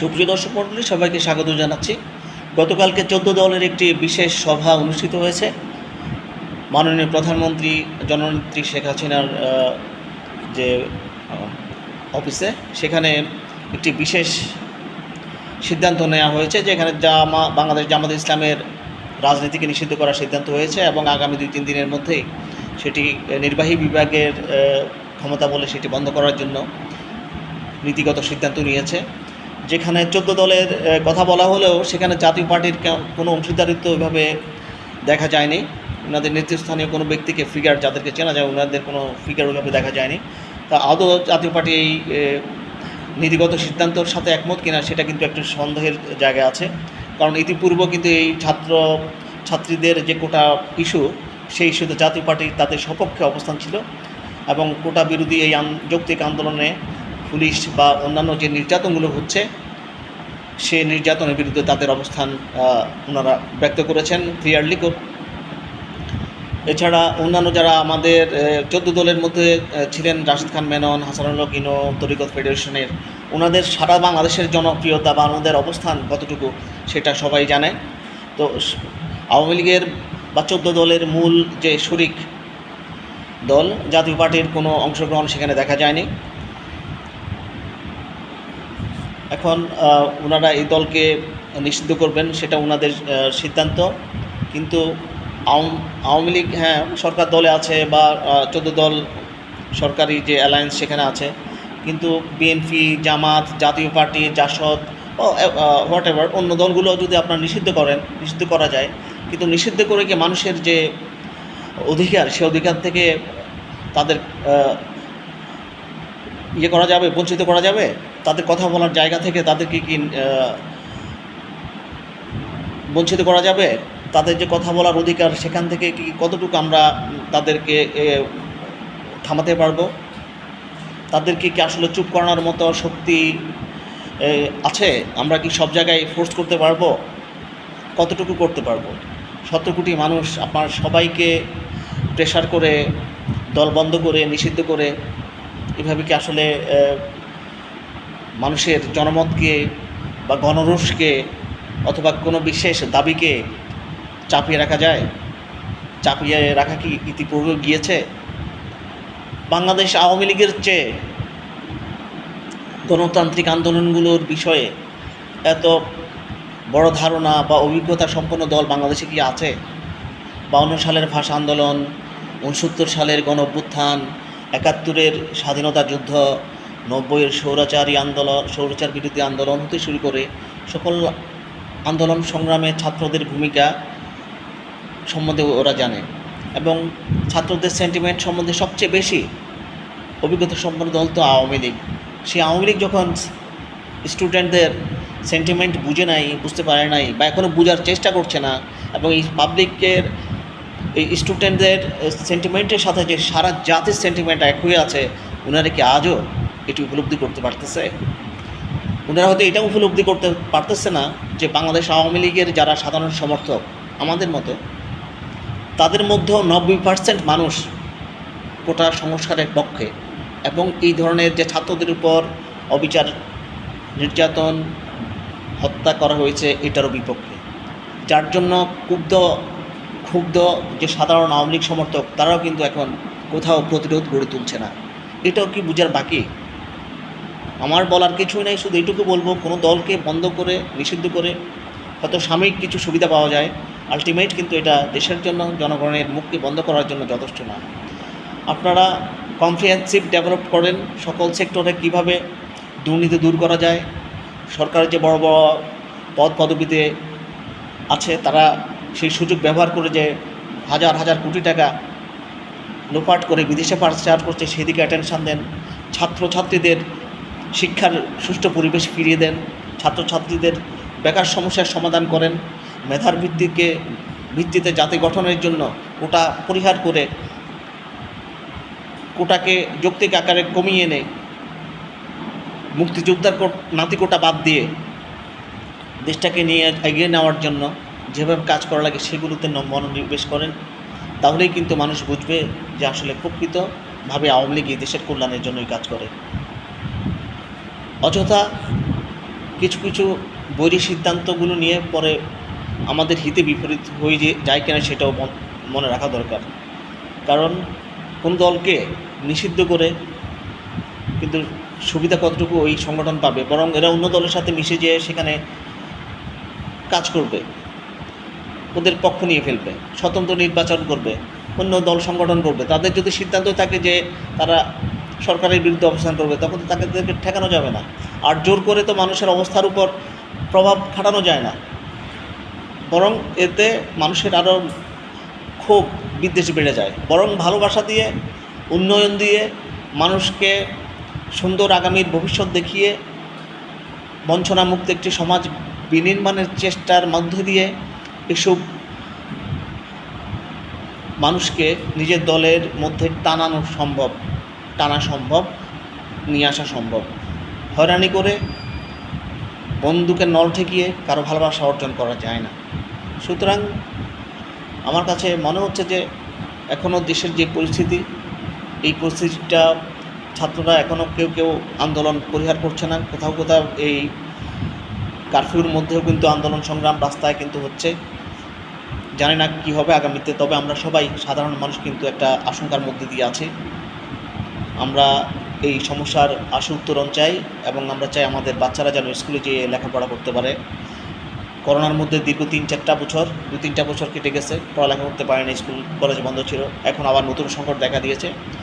সুপ্রিয় দর্শক মণ্ডলী, সবাইকে স্বাগত জানাচ্ছি। গতকালকে চোদ্দ দলের একটি বিশেষ সভা অনুষ্ঠিত হয়েছে। মাননীয় প্রধানমন্ত্রী জননেত্রী শেখ হাসিনার যে অফিসে, সেখানে একটি বিশেষ সিদ্ধান্ত নেওয়া হয়েছে, যেখানে জামা, বাংলাদেশ জামাত ইসলামের রাজনীতিকে নিষিদ্ধ করার সিদ্ধান্ত হয়েছে এবং আগামী দুই তিন দিনের মধ্যেই সেটি নির্বাহী বিভাগের ক্ষমতা বলে সেটি বন্ধ করার জন্য নীতিগত সিদ্ধান্ত নিয়েছে। যেখানে চোদ্দ দলের কথা বলা হলেও সেখানে জাতীয় পার্টির কোনো অংশীদারিত্ব ওইভাবে দেখা যায়নি। ওনাদের নেতৃস্থানীয় কোনো ব্যক্তিকে ফিগার যাদেরকে চেনা যায়, ওনাদের কোনো ফিগার ওইভাবে দেখা যায়নি। তা আদৌ জাতীয় পার্টি এই নীতিগত সিদ্ধান্তর সাথে একমত কিনা সেটা কিন্তু একটু সন্দেহের জায়গা আছে। কারণ ইতিপূর্ব কিন্তু এই ছাত্র ছাত্রীদের যে কোটা ইস্যু সেই ইস্যুতে জাতীয় পার্টি তাদের সপক্ষে অবস্থান ছিল এবং কোটা বিরোধী এই যৌক্তিক আন্দোলনে পুলিশ বা অন্যান্য যে নির্যাতনগুলো হচ্ছে, সে নির্যাতনের বিরুদ্ধে তাদের অবস্থান ওনারা ব্যক্ত করেছেন ক্লিয়ারলি এছাড়া অন্যান্য যারা আমাদের চোদ্দ দলের মধ্যে ছিলেন রাশিদ খান, মেনন হাসানুল্লাহ গিনো তরিকত ফেডারেশনের, ওনাদের সারা বাংলাদেশের জনপ্রিয়তা বা ওনাদের অবস্থান কতটুকু সেটা সবাই জানে। তো আওয়ামী লীগের বা চোদ্দ দলের মূল যে শরিক দল, জাতীয় পার্টির কোনো অংশগ্রহণ সেখানে দেখা যায়নি। এখন ওনারা এই দলকে নিষিদ্ধ করবেন, সেটা ওনাদের সিদ্ধান্ত। কিন্তু আওয়াম- লীগ হ্যাঁ সরকার দলে আছে বা চোদ্দ দল সরকারি যে অ্যালায়েন্স সেখানে আছে। কিন্তু বিএনপি, জামাত, জাতীয় পার্টি, জাসদ হোয়াট এভার অন্য দলগুলো যদি আপনার নিষিদ্ধ করেন, নিষিদ্ধ করা যায়, কিন্তু নিষিদ্ধ করে কি মানুষের যে অধিকার, সে অধিকার থেকে তাদের ইয়ে করা যাবে, বঞ্চিত করা যাবে? তাদের কথা বলার জায়গা থেকে তাদেরকে কি বঞ্চিত করা যাবে? তাদের যে কথা বলার অধিকার, সেখান থেকে কি কতটুকু আমরা তাদেরকে থামাতে পারব? তাদেরকে কি আসলে চুপ করানোর মতো শক্তি আছে? আমরা কি সব জায়গায় ফোর্স করতে পারব? কতটুকু করতে পারব? সতেরো কোটি মানুষ, আপনার সবাইকে প্রেশার করে, দল বন্ধ করে, নিষিদ্ধ করে, এভাবে কি আসলে মানুষের জনমতকে বা গণরোষকে অথবা কোনো বিশেষ দাবিকে চাপিয়ে রাখা যায়? চাপিয়ে রাখা কি ইতিপূর্বে গিয়েছে? বাংলাদেশ আওয়ামী লীগের চেয়ে গণতান্ত্রিক আন্দোলনগুলোর বিষয়ে এত বড় ধারণা বা অভিজ্ঞতা সম্পন্ন দল বাংলাদেশে কি আছে? বাউন্ন সালের ভাষা আন্দোলন, উনসত্তর সালের গণ অভ্যুত্থান একাত্তরের স্বাধীনতা যুদ্ধ নব্বইয়ের স্বৈরাচারী আন্দোলন, স্বৈরাচার বিরোধী আন্দোলন হতে শুরু করে সকল আন্দোলন সংগ্রামে ছাত্রদের ভূমিকা সম্বন্ধে ওরা জানে এবং ছাত্রদের সেন্টিমেন্ট সম্বন্ধে সবচেয়ে বেশি অভিজ্ঞতা সম্পন্ন দল তো আওয়ামী লীগ। সেই আওয়ামী লীগ যখন স্টুডেন্টদের সেন্টিমেন্ট বুঝে নাই, বুঝতে পারে নাই বা এখনও বোঝার চেষ্টা করছে না এবং এই পাবলিকের এই স্টুডেন্টদের সেন্টিমেন্টের সাথে যে সারা জাতির সেন্টিমেন্ট এক হয়ে আছে ওনারা কি আজও এটি উপলব্ধি করতে পারতেছে। ওনারা হয়তো এটা উপলব্ধি করতে পারতেছে না যে বাংলাদেশ আওয়ামী লীগের যারা সাধারণ সমর্থক আমাদের মতো, তাদের মধ্যেও নব্বই পার্সেন্ট মানুষ কোটা সংস্কারের পক্ষে এবং এই ধরনের যে ছাত্রদের উপর অবিচার, নির্যাতন, হত্যা করা হয়েছে, এটারও বিপক্ষে। যার জন্য ক্ষুব্ধ ক্ষুব্ধ যে সাধারণ আওয়ামী লীগ সমর্থক, তারাও কিন্তু এখন কোথাও প্রতিরোধ গড়ে তুলছে না। এটাও কি বুঝার বাকি? আমার বলার কিছুই নাই, শুধু এইটুকু বলব, কোনো দলকে বন্ধ করে, নিষিদ্ধ করে হয়তো সাময়িক কিছু সুবিধা পাওয়া যায়। আলটিমেট কিন্তু এটা দেশের জন্য, জনগণের মুখকে বন্ধ করার জন্য যথেষ্ট না। আপনারা কম্প্রিহেন্সিভ ডেভেলপ করেন সকল সেক্টরে কীভাবে দুর্নীতি দূর করা যায়। সরকারের যে বড় বড় পদ পদবিতে আছে, তারা সেই সুযোগ ব্যবহার করে যে হাজার হাজার কোটি টাকা লোপাট করে বিদেশে পাচার করছে, সেদিকে অ্যাটেনশান দেন। ছাত্রছাত্রীদের শিক্ষার সুষ্ঠু পরিবেশ ফিরিয়ে দেন, ছাত্রছাত্রীদের বেকার সমস্যার সমাধান করেন, মেধার ভিত্তিকে, ভিত্তিতে জাতি গঠনের জন্য কোটা পরিহার করে কোটাকে যৌক্তিক আকারে কমিয়ে এনে মুক্তিযোদ্ধার কোট, নাতি কোটা বাদ দিয়ে দেশটাকে নিয়ে এগিয়ে নেওয়ার জন্য যেভাবে কাজ করা লাগে সেগুলোতে মনোনিবেশ করেন। তাহলেই কিন্তু মানুষ বুঝবে যে আসলে প্রকৃতভাবে আওয়ামী লীগ এই দেশের কল্যাণের জন্যই কাজ করে। অযথা কিছু কিছু বৈরী সিদ্ধান্তগুলো নিয়ে পরে আমাদের হিতে বিপরীত হয়ে যে যায় কিনা সেটাও মন- রাখা দরকার। কারণ কোন দলকে নিষিদ্ধ করে কিন্তু সুবিধা কতটুকু ওই সংগঠন পাবে? বরং এরা অন্য দলের সাথে মিশে যেয়ে সেখানে কাজ করবে, ওদের পক্ষ নিয়ে ফেলবে, স্বতন্ত্র নির্বাচন করবে, অন্য দল সংগঠন করবে। তাদের যদি সিদ্ধান্ত থাকে যে তারা সরকারের বিরুদ্ধে অবস্থান করবে, তখন তো তাদেরকে ঠেকানো যাবে না। আর জোর করে তো মানুষের অবস্থার উপর প্রভাব খাটানো যায় না। বরং এতে মানুষের আরও ক্ষোভ বিদ্বেষ বেড়ে যায়। বরং ভালোবাসা দিয়ে, উন্নয়ন দিয়ে মানুষকে সুন্দর আগামীর ভবিষ্যৎ দেখিয়ে, বঞ্চনামুক্ত একটি সমাজ বিনির্মাণের চেষ্টার মধ্য দিয়ে এসব মানুষকে নিজের দলের মধ্যে টানানো সম্ভব। টানা সম্ভব, নিয়ে আসা সম্ভব। হয়রানি করে বন্দুকের নল ঠেকিয়ে কারও ভালোবাসা অর্জন করা যায় না। সুতরাং আমার কাছে মনে হচ্ছে যে এখনও দেশের যে পরিস্থিতি, এই পরিস্থিতিটা ছাত্ররা এখনও কেউ কেউ আন্দোলন পরিহার করছে না। কোথাও কোথাও এই কারফিউর মধ্যেও কিন্তু আন্দোলন সংগ্রাম রাস্তায় কিন্তু হচ্ছে। জানি না কী হবে আগামীতে, তবে আমরা সবাই সাধারণ মানুষ কিন্তু একটা আশঙ্কার মধ্যে দিয়ে আছি। আমরা এই সমস্যার আশু উত্তরণ চাই এবং আমরা চাই আমাদের বাচ্চারা যেন স্কুলে যেয়ে লেখাপড়া করতে পারে। করোনার মধ্যে দীর্ঘ তিন চারটা বছর, দু তিনটা বছর কেটে গেছে, পড়ালেখা করতে পারেনি, স্কুল, কলেজ বন্ধ ছিল। এখন আবার নতুন সংকট দেখা দিয়েছে।